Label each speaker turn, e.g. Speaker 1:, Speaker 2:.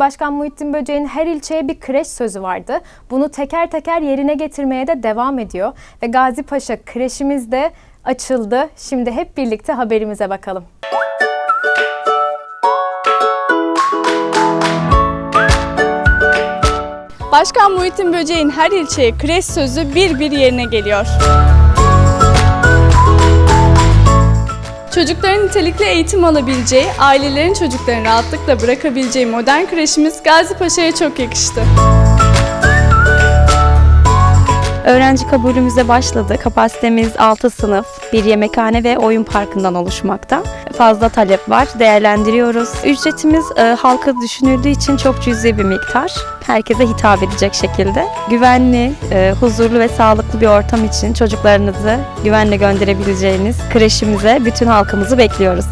Speaker 1: Başkan Muhittin Böceğin her ilçeye bir kreş sözü vardı. Bunu teker teker yerine getirmeye de devam ediyor. Ve Gazi Paşa kreşimiz de açıldı. Şimdi hep birlikte haberimize bakalım.
Speaker 2: Başkan Muhittin Böceğin her ilçeye kreş sözü bir bir yerine geliyor. Çocukların nitelikli eğitim alabileceği, ailelerin çocuklarını rahatlıkla bırakabileceği modern kreşimiz Gazi Paşa'ya çok yakıştı.
Speaker 3: Öğrenci kabulümüze başladı. Kapasitemiz 6 sınıf, bir yemekhane ve oyun parkından oluşmakta. Fazla talep var, değerlendiriyoruz. Ücretimiz e, halka düşünüldüğü için çok cüzi bir miktar. Herkese hitap edecek şekilde. Güvenli, e, huzurlu ve sağlıklı bir ortam için çocuklarınızı güvenle gönderebileceğiniz kreşimize bütün halkımızı bekliyoruz.